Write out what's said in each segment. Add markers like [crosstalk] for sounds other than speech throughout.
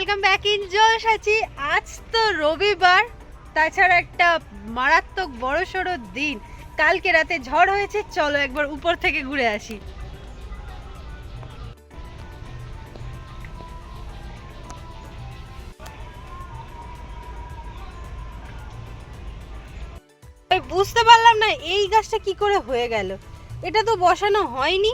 Welcome back in আজ তো রবিবার, তাছাড়া একটা মারাত্মক বড় সড়ো দিন। কালকে রাতে ঝড় হয়েছে, চলো একবার উপর থেকে ঘুরে আসি। বুঝতে পারলাম না, এই গাছটা কি করে হয়ে গেল? এটা তো বসানো হয়নি।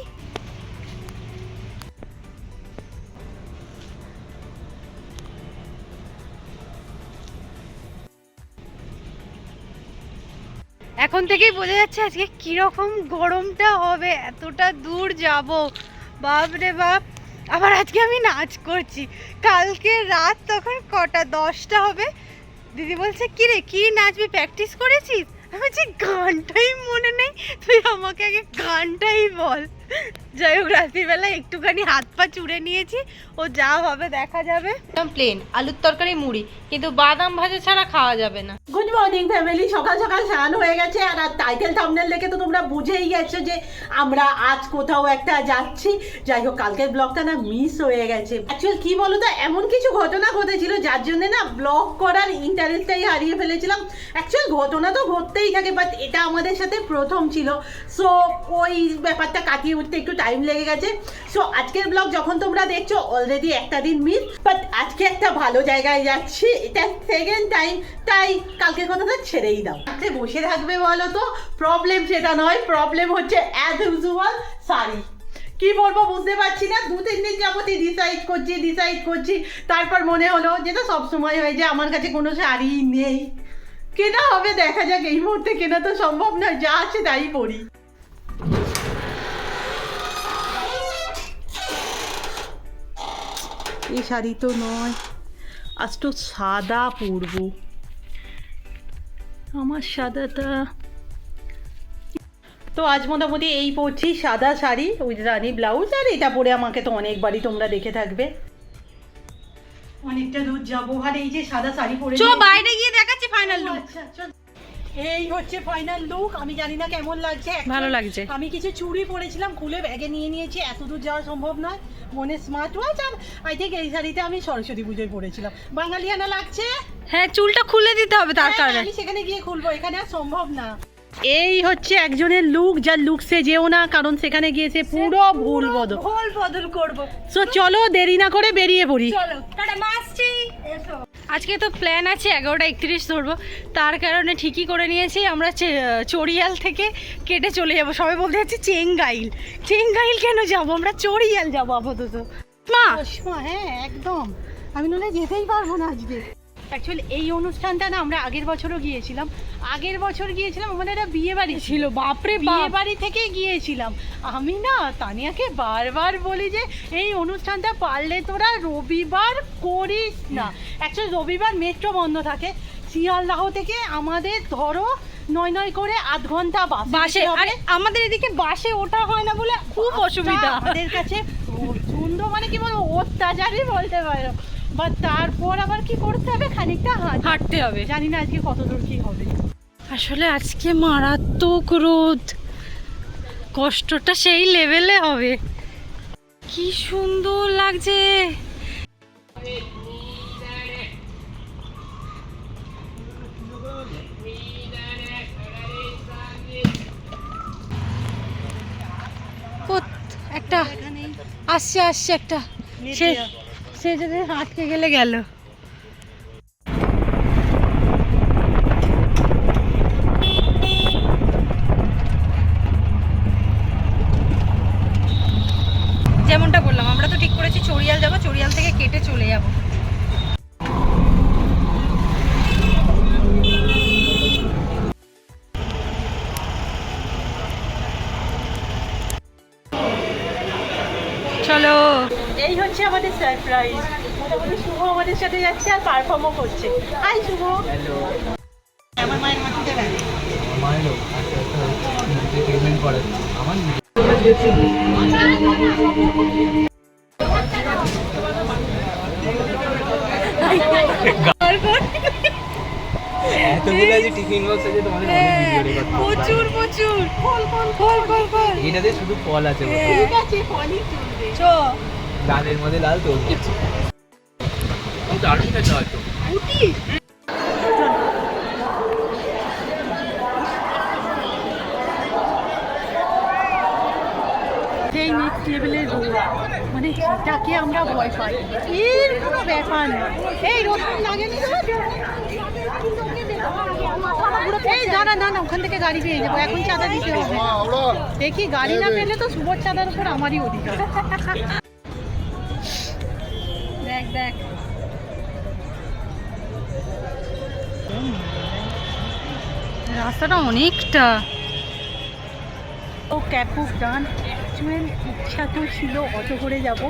এখন থেকেই বোঝা যাচ্ছে আজকে কীরকম গরমটা হবে, এতটা দূর যাব। বাপ রে বাপ। আবার আজকে আমি নাচ করছি। কালকে রাত তখন কটা? দশটা হবে। দিদি বলছে কি রে কি নাচবি? প্র্যাকটিস করেছিস? আমি বলছি, গানটাই মনে নেই। তুই আমাকে আগে গানটাই বল। যাই হোক রাত্রিবেলা একটুখানি হাত পা চুড়ে নিয়েছি। ও যা হবে দেখা যাবে। একদম প্লেন আলুর তরকারি মুড়ি। কিন্তু বাদাম ভাজা ছাড়া খাওয়া যাবে না। গুড মর্নিং ফ্যামিলি সকাল সকাল স্নান হয়ে গেছে আর টাইটেল থামনেল দেখে তো তোমরা বুঝেই গেছো যে আমরা আজ কোথাও একটা যাচ্ছি। যাই হোক কালকের ব্লগটা না মিস হয়ে গেছে। অ্যাকচুয়াল কি বলো তো এমন কিছু ঘটনা ঘটেছিল যার জন্য না ব্লগ করার ইন্টারেস্টটাই হারিয়ে ফেলেছিলাম। অ্যাকচুয়াল ঘটনা তো ঘটতেই থাকে বাট এটা আমাদের সাথে প্রথম ছিল। সো ওই ব্যাপারটা কাটিয়ে উঠতে একটু টাইম লেগে গেছে। সো আজকের ব্লগ যখন তোমরা দেখছ অলরেডি একটা দিন মিস বাট আজকে একটা ভালো জায়গায় যাচ্ছি। এটা সেকেন্ড টাইম তাই কালকের কথাটা ছেড়েই দাও। আজকে বসে থাকবে বলো তো প্রবলেম সেটা নয় প্রবলেম হচ্ছে অ্যাজ ইউজুয়াল শাড়ি। কি বলব বুঝতে পারছি না, দু, তিন দিন যাবতই ডিসাইড করছি ডিসাইড করছি। তারপর মনে হলো যেটা সব সময় হয় যে আমার কাছে কোনো শাড়ি নেই। কেনা হবে, দেখা যাক, এই মুহূর্তে কেনা তো সম্ভব নয়, যা আছে তাই পরি। এই শাড়ি তো নয়। আজ তো সাদা পরবো। আমার সাদাটা তো আজ মোটামুটি এই পরছি সাদা শাড়ি ওই রানি ব্লাউজ আর এটা পরে আমাকে তো অনেকবারই তোমরা দেখে থাকবে। অনেকটা দূর যাব। আর এই যে সাদা শাড়ি পরে বাইরে গিয়ে দেখাচ্ছি ফাইনাল লুক আচ্ছা, চল। এই হচ্ছে ফাইনাল লুক আমি জানি না কেমন লাগছে। ভালো লাগছে। আমি কিছু চুড়ি পরেছিলাম খুলে ব্যাগে নিয়ে নিয়েছি। এত দূর যাওয়া সম্ভব নয়। মনে স্মার্ট ওয়াচ আর আই থিঙ্ক এই শাড়িতে আমি সরস্বতী পুজোয় পরেছিলাম। বাঙালিয়ানা লাগছে? হ্যাঁ চুলটা খুলে দিতে হবে তার হ্যাঁ, কারণে। আমি সেখানে গিয়ে খুলবো। এখানে আর সম্ভব না। এই হচ্ছে একজনের লুক যার লুকসে যেও না কারণ সেখানে গিয়েছে পুরো ভুল বদল। ভুল বদল করব। সো চলো দেরি না করে বেরিয়ে পড়ি। চলো। টাটা মাসছি আজকে তো প্ল্যান আছে এগারোটা একত্রিশ ধরবো। তার কারণে ঠিকই করে নিয়েছি আমরা চড়িয়াল থেকে কেটে চলে যাব। সবাই বলতে যাচ্ছি চেঙ্গাইল। চেঙ্গাইল কেন যাব? আমরা চড়িয়াল যাব আপাতত। মা! হ্যাঁ একদম। আমি নলে যেতেই পারব না আজকে। অ্যাকচুয়ালি এই অনুষ্ঠানটা না আমরা আগের বছরও গিয়েছিলাম। আগের বছর গিয়েছিলাম আমাদের একটা বিয়ে বাড়ি ছিল। বাপরে বিয়ে বাড়ি থেকে গিয়েছিলাম। আমি না তানিয়াকে বারবার বলি যে এই অনুষ্ঠানটা পারলে তোরা রবিবার করিস না। অ্যাকচুয়ালি রবিবার মেট্রো বন্ধ থাকে। শিয়ালদাহ থেকে আমাদের ধরো নয় নয় করে আধ ঘণ্টা বাসে বাসে। আরে আমাদের এদিকে বাসে ওঠা হয় না বলে খুব অসুবিধা। আমাদের কাছে প্রচণ্ড মানে কি বলব অত্যাচারই বলতে পারো। বা তারপর আবার কি করতে হবে? খানিকটা হাঁটতে হবে। জানি না আজকে কত দূর কি হবে। আসলে আজকে মারাত্মক রোদ। কষ্টটা সেই লেভেলে হবে। কি সুন্দর লাগছে। একটা আসছে আসছে একটা। সে সে যদি আটকে গেলে গেল সারপ্রাইজ মোটামুটি শুভ আমাদের সাথে যাচ্ছে আর পারফর্মও করছে। হাই শুভ। আমার মায়ের মাটিতে আচ্ছা আচ্ছা রেকর্ড প্রচুর প্রচুর। ফল ফল ফল ফল ফল। এটাতে শুধু ফল আছে ঠিক আছে ফলই তুলবে। লালের মধ্যে লাল তরমুজ দারুণ খেতে হয়তো সেই নেক্সট লেভেলের রোদ মানে আমরা ভয় পাই এর কোনো ব্যাপার না। এই রোদ তো এই দাঁড়া না না ওখান থেকে গাড়ি পেয়ে যাব। এখন চাঁদা দিতে হবে। দেখি গাড়ি না পেলে তো সুবর চাঁদার উপর আমারই অধিকার। রাস্তাটা অনেকটা। ও ক্যাপু ডান অ্যাকচুয়াল ইচ্ছা তো ছিল অটো করে যাব।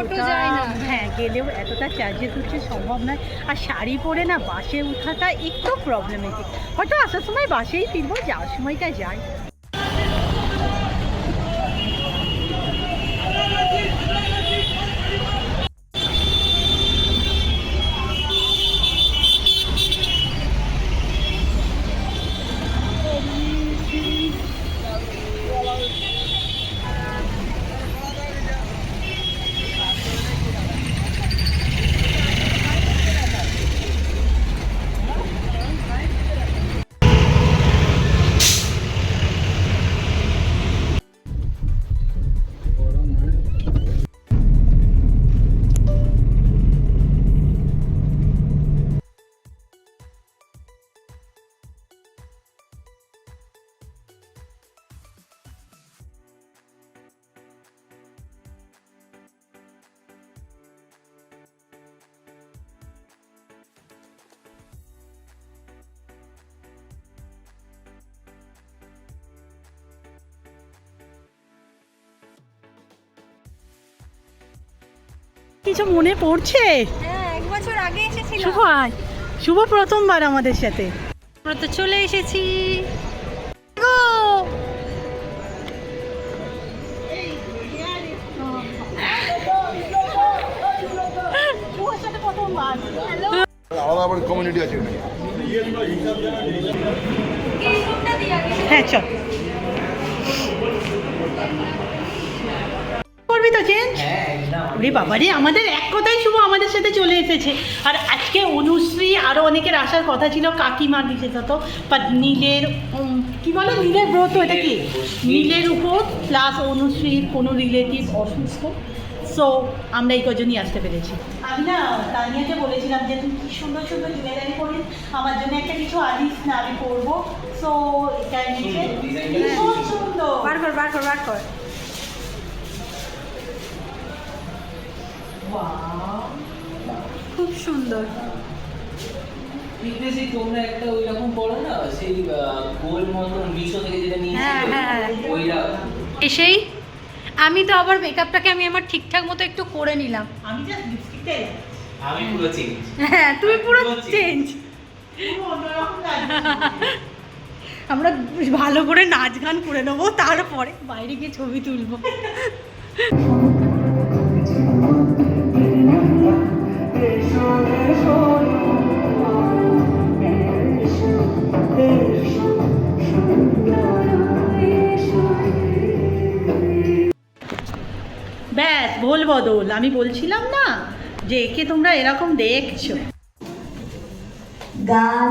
অটো যায় না। হ্যাঁ গেলেও এতটা চার্জেস হচ্ছে সম্ভব নয়। আর শাড়ি পরে না বাসে উঠাটা একটু প্রবলেমেটিক হয়তো আসার সময় বাসেই ফিরবো যাওয়ার সময়টা যাই। কিছু মনে পড়ছে? হ্যাঁ এক বছর আগে এসেছিলাম শুভ আয়। শুভ প্রথমবার আমাদের সাথে। আমরা তো চলে এসেছি। হ্যাঁ শুভর সাথে প্রথমবার আলাদা আবার কমিউনিটি আছে এখানে। হ্যাঁ চল করবি তো চেঞ্জ হ্যাঁ একদম ওরে বাবা রে আমাদের এক কথাই শুভ আমাদের সাথে চলে এসেছে। আর আজকে অনুশ্রী আরও অনেকের আসার কথা ছিল কাকিমার বিশেষত বাট নীলের কি বলে? নীলের ব্রত এটা কি? নীলের উপর। প্লাস অনুশ্রীর কোনো রিলেটিভ অসুস্থ। সো আমরা এই কজনই আসতে পেরেছি। আমি না তানিয়াকে বলেছিলাম যে তুমি কি সুন্দর সুন্দর জুয়েলারি করিস আমার জন্য একটা কিছু আনিস না আমি করব সো এটা ভীষণ সুন্দর। বার কর বার কর বার কর। খুব সুন্দর। সেই তোমরা একটা ওই রকম পড়ো না? সেই গোল মতন মিশো থেকে যেটা হ্যাঁ, হ্যাঁ। এসেই? আমি তো আবার মেকআপটাকে আমি আমার ঠিকঠাক মতো একটু করে নিলাম। আমি জাস্ট লিপস্টিকটাই আমি পুরো চেঞ্জ হ্যাঁ তুই পুরো চেঞ্জ পুরো অন্যরকম আমরা ভালো করে নাচ গান করে নেব তারপরে বাইরে গিয়ে ছবি তুলবো। [laughs] ভোল বদল আমি বলছিলাম না যে একে তোমরা এরকম দেখছ। গান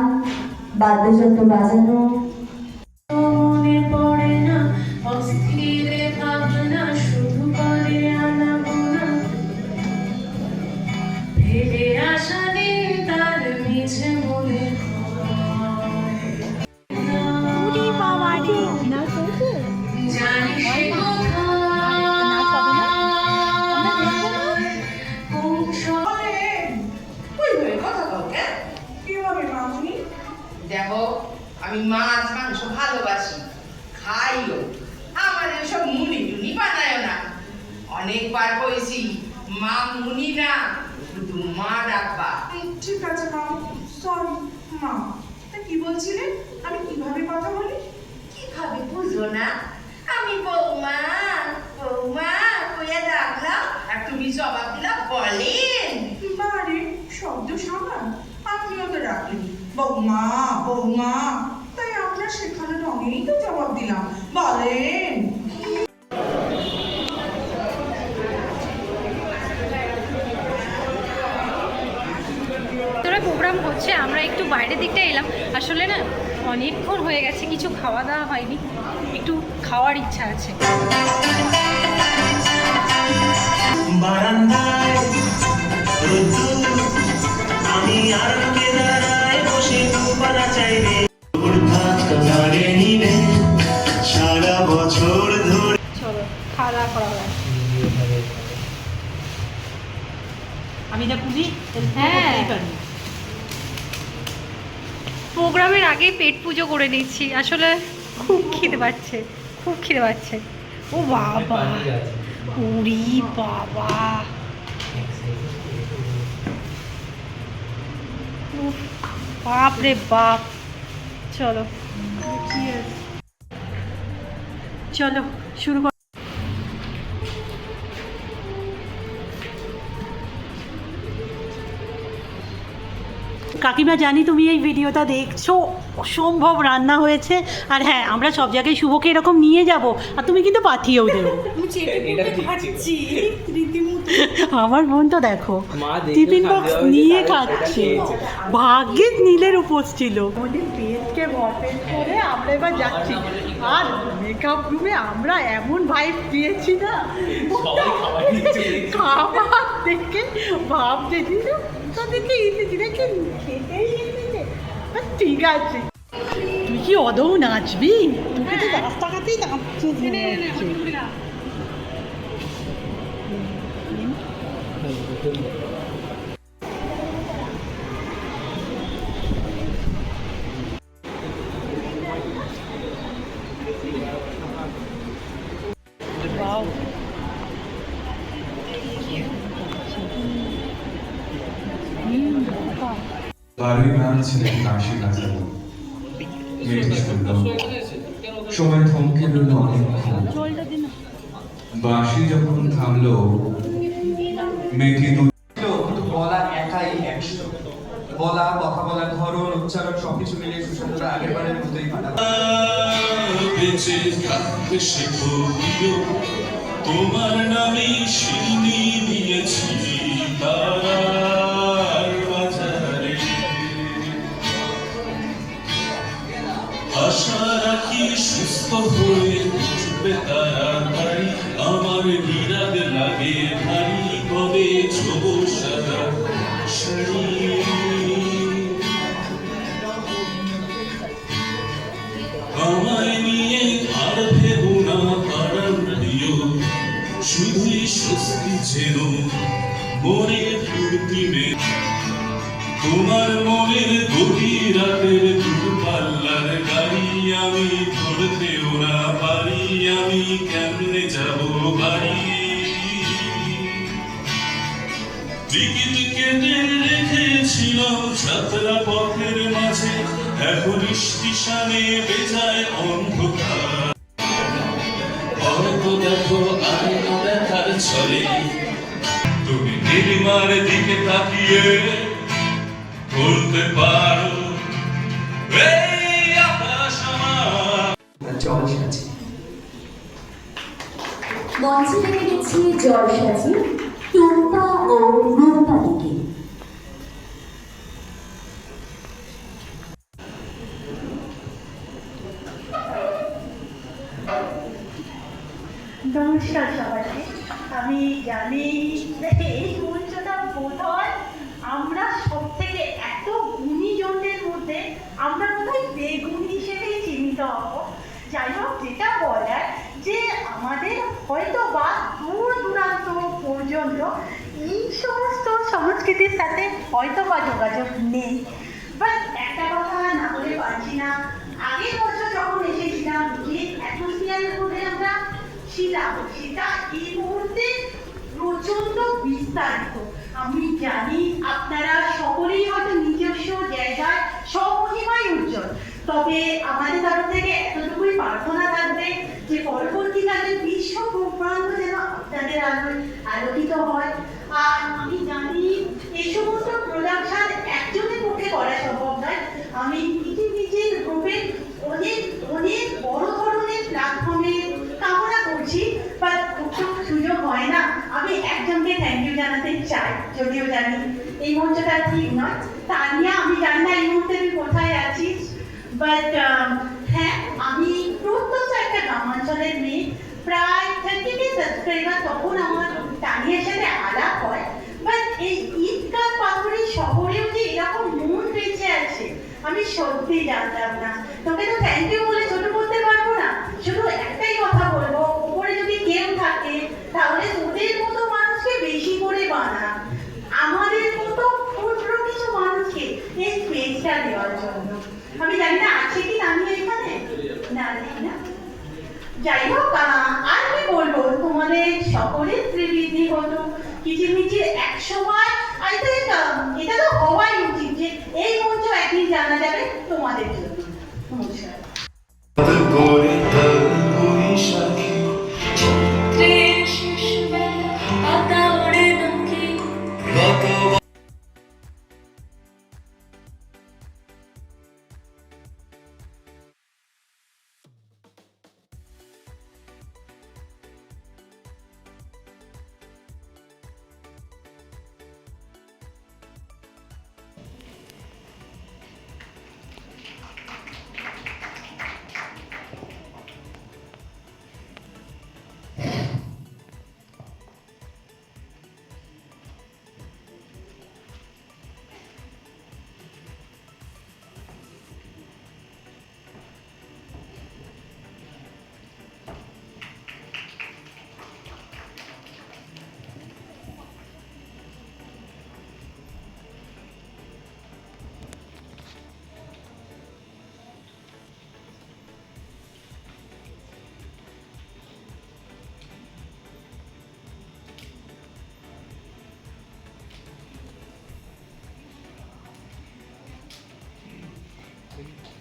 বাদ্যযন্ত্র বাজানো। মনে পড়ে না কি আমি কীভাবে কথা বলি কীভাবে বুঝলো না? আমি বৌমা বৌমা, কইয়া ডাকলাম আর তুমি জবাব দিলা, বলেন। বাড়ি শব্দ সামান আপনিও তো রাখলেন বৌমা বৌমা। তাই আপনার সেখানে রঙেই তো জবাব দিলাম। বলেন। প্রোগ্রাম হচ্ছে আমরা একটু বাইরের দিকটা এলাম। আসলে না অনেকক্ষণ হয়ে গেছে কিছু খাওয়া দাওয়া হয়নি একটু খাওয়ার ইচ্ছা আছে। আমি আর বসে দুপানা চাইলে অর্থাৎ কাতারে নিলে সারা বছর ধরে। চলো খাওয়া দাওয়া করা হবে আমি না পুজি হ্যাঁ। প্রোগ্রামের আগে পেট পুজো করে নিচ্ছি আসলে খুব খিদে পাচ্ছে, খুব খিদে পাচ্ছে। ও বাবা উরি বাবা। বাপ রে বাপ। চলো। চলো, শুরু কাকিমা জানি তুমি এই ভিডিওটা দেখছ অসম্ভব রান্না হয়েছে। আর হ্যাঁ আমরা সব জায়গায় শুভকে এরকম নিয়ে যাব আর তুমি কিন্তু পাঠিয়েও দেবো। আমার বোন তো দেখো টিফিন বক্স নিয়ে খাচ্ছে। খেয়েছে। নীলের উপোস ছিল। পেটকে ভরপেট করে আমরা এবার যাচ্ছি। আর মেকআপ রুমে আমরা এমন ভাইব দিয়েছি না। খাবার দেখছি। খাবার দেখে ভাবছে এসেছি দেখে খেতেই ঠিক আছে। তুই কি অদৌ নাচবি? তোকে তো রাস্তাঘাটেই নাচছিস মনে ছিলেন কাশি কাছারি মেয়েটি শুনল সময় থমকে রইল অনেকক্ষণ বাঁশি যখন থামলো মেয়েটি বলা একাই একশো। বলা কথা বলার ধরন উচ্চারণ সবকিছু মিলিয়ে সুশান্তরা আগের বারের মতোই বেঁচে থাকতে শেখো প্রিয় তোমার নামে শিনি দিয়েছি তারার রাখি সুস্থ হয়ে উঠবে তাড়াতাড়ি। আমার বিরাগ লাগে ভারী কবে ছোব সাদা আমায় নিয়ে আর ভেবো না আরাম দিও শুধুই স্বস্তি যেন মনে ফুর্তি তোমার মনের গভীর রাতের কেমনে যাব বাড়ি কেটে রেখেছিলাম যাত্রা পথের মাঝে। এখন স্টেশনে বেজায় অন্ধকার। দিকে তাকিয়ে বলতে পারো, এই মঞ্চে রেখে গেছি জল সাজি টুম্পা ও রূপালীকে নমস্কার সবাইকে আমি জানি যে এই মঞ্চটা বোধ হয় আমরা সব থেকে এত গুণীজনদের মধ্যে আমরা বোধহয় বেগুনি হিসেবেই চিহ্নিত হব যাই হোক যেটা বলার যে আমাদের হয়তো বা দূর দূরান্ত পর্যন্ত এই সমস্ত সংস্কৃতির সাথে হয়তো বা যোগাযোগ নেই বাট একটা কথা না বলে পারছি না আগের বছর যখন এসেছিলাম যে অ্যাটমসফিয়ারের মধ্যে আমরা ছিলাম সেটা এই মুহূর্তে প্রচণ্ড বিস্তারিত। আমি জানি আপনারা সকলেই হয়তো নিজস্ব জায়গায় স্বমহিমায় উজ্জ্বল, তবে আমাদের তরফ থেকে এতটুকুই প্রার্থনা থাকবে যে পরবর্তীকালে বিশ্ব প্রপ্রান্ত যেন আপনাদের আলোয় আলোকিত হয়। আর আমি জানি এই সমস্ত প্রোডাকশন একজনের পক্ষে করা সম্ভব নয়। আমি নিজে নিজের গ্রুপে অনেক অনেক বড় ধরনের প্ল্যাটফর্মে কামনা করছি বাট খুব সুযোগ হয় না আমি একজনকে থ্যাংক ইউ জানাতে চাই, যদিও জানি এই মঞ্চটা ঠিক নয়। তানিয়া আমি জানি না এই মুহূর্তে তুই কোথায় আছিস বাট হ্যাঁ আমি প্রত্যন্ত একটা গ্রামাঞ্চলের মেয়ে। প্রায় থার্টি কে সাবস্ক্রাইবার তখন আমার তানিয়ার সাথে আলাপ হয়। বাট এই ঈদগাহ পাথরি শহরেও যে এরকম মন বেঁচে আছে, আমি সত্যি জানতাম না। তোকে তো থ্যাংক ইউ বলে ছোট করতে পারব না শুধু একটাই কথা বলব উপরে যদি কেউ থাকে তাহলে তোদের মতো মানুষকে বেশি করে বানা আমাদের মতো ক্ষুদ্র কিছু মানুষকে এই আমি জানি না, আছে কি আমি এখানে? না, নেই না। যাই হোক আর কি বলব, তোমাদের সকলের ত্রিবৃদ্ধি হতো কিচিরমিচির এক সময় আই থিঙ্ক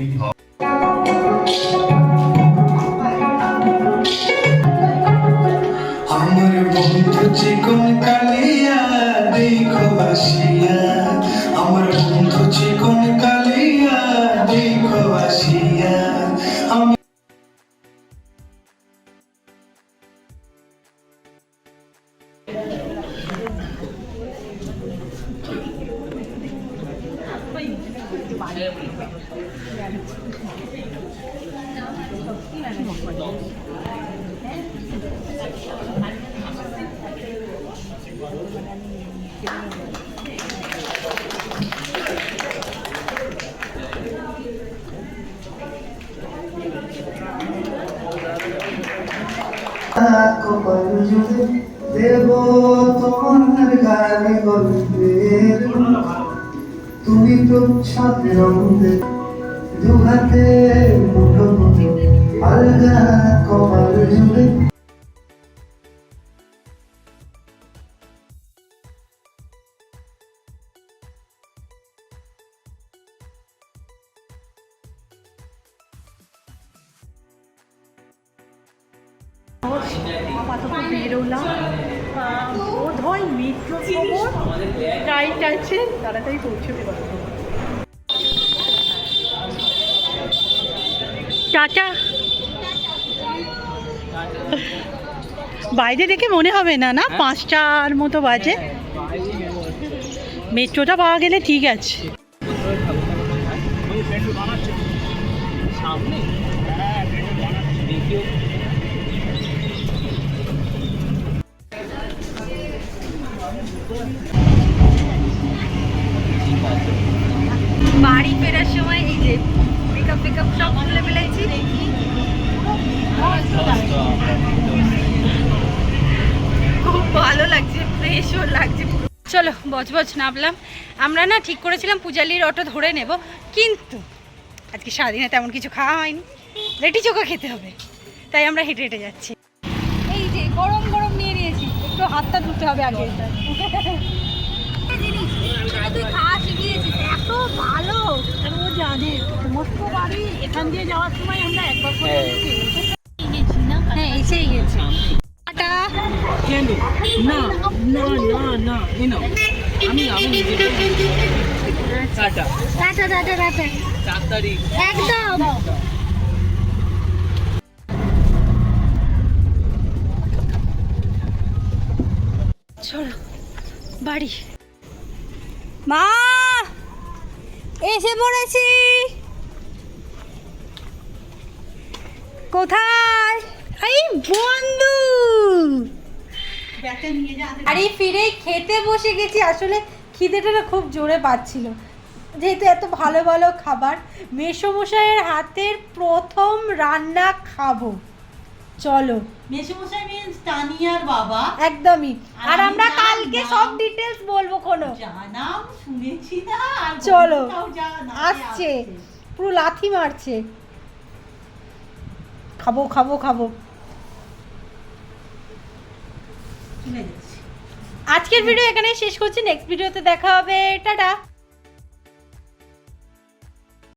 ফেলতেই হবে আমার বন্ধু চিকন কালিয়া, দেখো আসিয়া। আমার বন্ধু চিকন কালিয়া, দেখো আসিয়া। আমি কপাল জুড়ে দেব তোমার গানে গল্পের তুমি তো ছাদের রঙে দু হাতে মুঠো মুঠো আলগা কপাল জুড়ে বাইরে দেখে মনে হবে না না? পাঁচটার মতো বাজে। মেট্রোটা পাওয়া গেলে ঠিক আছে। বাড়ি ফেরার সময় এই যে পিক আপ পিক আপ সব খুলে ফেলেছি। দেখি খুব ভালো লাগছে ফ্রেশও লাগছে। চলো বজবজ নামলাম। আমরা না ঠিক করেছিলাম পূজালির অটো ধরে নেব কিন্তু আজকে সারাদিনে তেমন কিছু খাওয়া হয়নি। রেটি চোখা খেতে হবে তাই আমরা হেঁটে হেঁটে যাচ্ছি। এই যে গরম গরম নিয়ে নিয়েছি একটু হাতটা ধুতে হবে আগে। তুই খাওয়া এত ভালো। জানে এখান দিয়ে যাওয়ার সময় আমরা একবার করে গেছি। না হ্যাঁ এসেই গেছি। না না না না এই নাও আমি আমি নিজে টাটা টাটা টাটা টাটা চার একদম। চলো বাড়ি। মা এসে পড়েছি। কোথায় এই বন্ধু আরে ফিরেই খেতে বসে গেছি আসলে খিদেটা না খুব জোরে পাচ্ছিল। যেহেতু এত ভালো ভালো খাবার মেসমশাইয়ের হাতের প্রথম রান্না খাব। চলো। মেসোমশাই মিন্স তানিয়ার বাবা। একদমই। আর আমরা কালকে সব ডিটেলস বলব কোনো। জানাম শুনেছি না চলো। আসছে। পুরো লাথি মারছে। খাব খাব খাব চলে যাচ্ছে আজকের ভিডিও এখানেই শেষ করছি। নেক্সট ভিডিওতে দেখা হবে। টাটা।